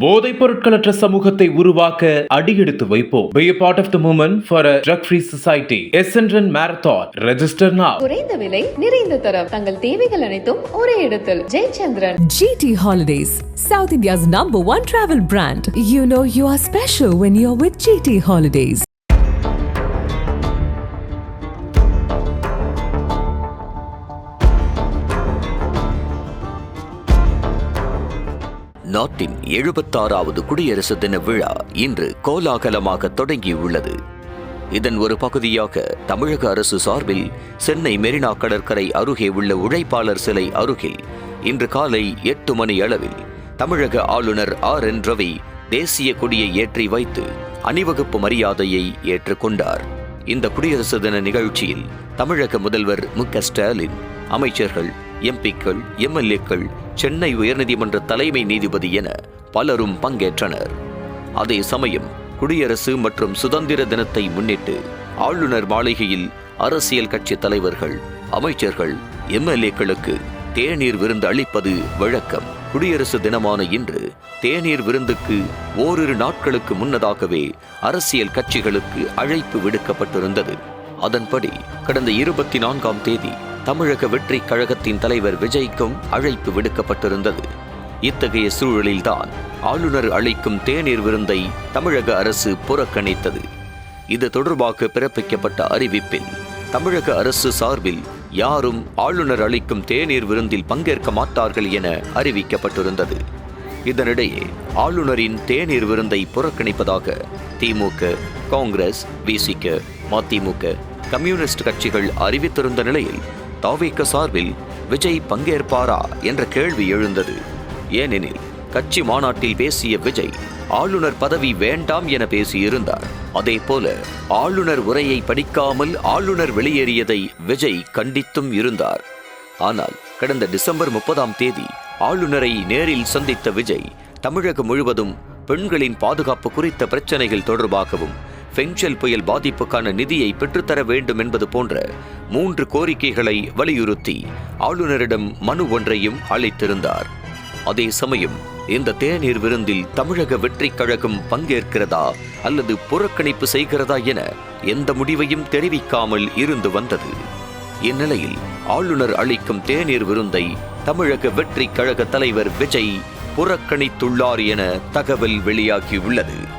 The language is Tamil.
போதைப் பொருட்களற்ற சமூகத்தை உருவாக்க அடியெடுத்து வைப்போம் Be a part of the movement for a drug-free society. Essendon Marathon. Register now. குறைந்த விலை நிறைந்த தரம் தங்கள் தேவைகள் அனைத்தும் ஒரே இடத்தில் Jayachandran GT Holidays, South India's number one travel brand. You know you are special when you're with GT Holidays. நாட்டின் எழுபத்தாறாவது குடியரசு தின விழா இன்று கோலாகலமாக தொடங்கியுள்ளது. இதன் ஒரு பகுதியாக தமிழக அரசு சார்பில் சென்னை மெரினா கடற்கரை அருகே உள்ள உழைப்பாளர் சிலை அருகில் இன்று காலை எட்டு மணி அளவில் தமிழக ஆளுநர் ஆர் என் ரவி தேசிய கொடியை ஏற்றி வைத்து அணிவகுப்பு மரியாதையை ஏற்றுக்கொண்டார் இந்த குடியரசு தின நிகழ்ச்சியில் தமிழக முதல்வர் மு க ஸ்டாலின் அமைச்சர்கள் எம்பிக்கள் எம்எல்ஏக்கள் சென்னை உயர்நீதிமன்ற தலைமை நீதிபதி என பலரும் பங்கேற்றனர். அதே சமயம் குடியரசு மற்றும் சுதந்திர தினத்தை முன்னிட்டு ஆளுநர் மாளிகையில் அரசியல் கட்சி தலைவர்கள் அமைச்சர்கள் எம்எல்ஏக்களுக்கு தேநீர் விருந்து அளிப்பது வழக்கம். குடியரசு தினமான இன்று தேநீர் விருந்துக்கு ஓரிரு நாட்களுக்கு முன்னதாகவே அரசியல் கட்சிகளுக்கு அழைப்பு விடுக்கப்பட்டிருந்தது. அதன்படி கடந்த இருபத்தி நான்காம் தேதி தமிழக வெற்றி கழகத்தின் தலைவர் விஜய்க்கும் அழைப்பு விடுக்கப்பட்டிருந்தது. இத்தகைய சூழலில்தான் ஆளுநர் அளிக்கும் தேநீர் விருந்தை தமிழக அரசு புறக்கணித்தது. இது தொடர்பாக பிறப்பிக்கப்பட்ட அறிவிப்பில் தமிழக அரசு சார்பில் யாரும் ஆளுநர் அளிக்கும் தேநீர் விருந்தில் பங்கேற்க மாட்டார்கள் என அறிவிக்கப்பட்டிருந்தது. இதனிடையே ஆளுநரின் தேநீர் விருந்தை புறக்கணிப்பதாக திமுக காங்கிரஸ் விசிக மதிமுக கம்யூனிஸ்ட் கட்சிகள் அறிவித்திருந்த நிலையில் தாவேக்க சார்பில் விஜய் பங்கேற்பாரா என்ற கேள்வி எழுந்தது. ஏனெனில் கட்சி மாநாட்டில் பேசிய விஜய் ஆளுநர் பதவி வேண்டாம் என பேசியிருந்தார். அதே போல ஆளுநர் உரையை படிக்காமல் ஆளுநர் வெளியேறியதை விஜய் கண்டித்தும் இருந்தார். ஆனால் கடந்த டிசம்பர் முப்பதாம் தேதி ஆளுநரை நேரில் சந்தித்த விஜய் தமிழகம் முழுவதும் பெண்களின் பாதுகாப்பு குறித்த பிரச்சனைகள் தொடர்பாகவும் ஃபெங்ஷல் புயல் பாதிப்புக்கான நிதியை பெற்றுத்தர வேண்டும் என்பது போன்ற மூன்று கோரிக்கைகளை வலியுறுத்தி ஆளுநரிடம் மனு ஒன்றையும் அளித்திருந்தார். அதே சமயம் இந்த தேநீர் விருந்தில் தமிழக வெற்றிக் கழகம் பங்கேற்கிறதா அல்லது புறக்கணிப்பு செய்கிறதா என எந்த முடிவையும் தெரிவிக்காமல் இருந்து வந்தது. இந்நிலையில் ஆளுநர் அளிக்கும் தேநீர் விருந்தை தமிழக வெற்றிக் கழக தலைவர் விஜய் புறக்கணித்துள்ளார் என தகவல் வெளியாகியுள்ளது.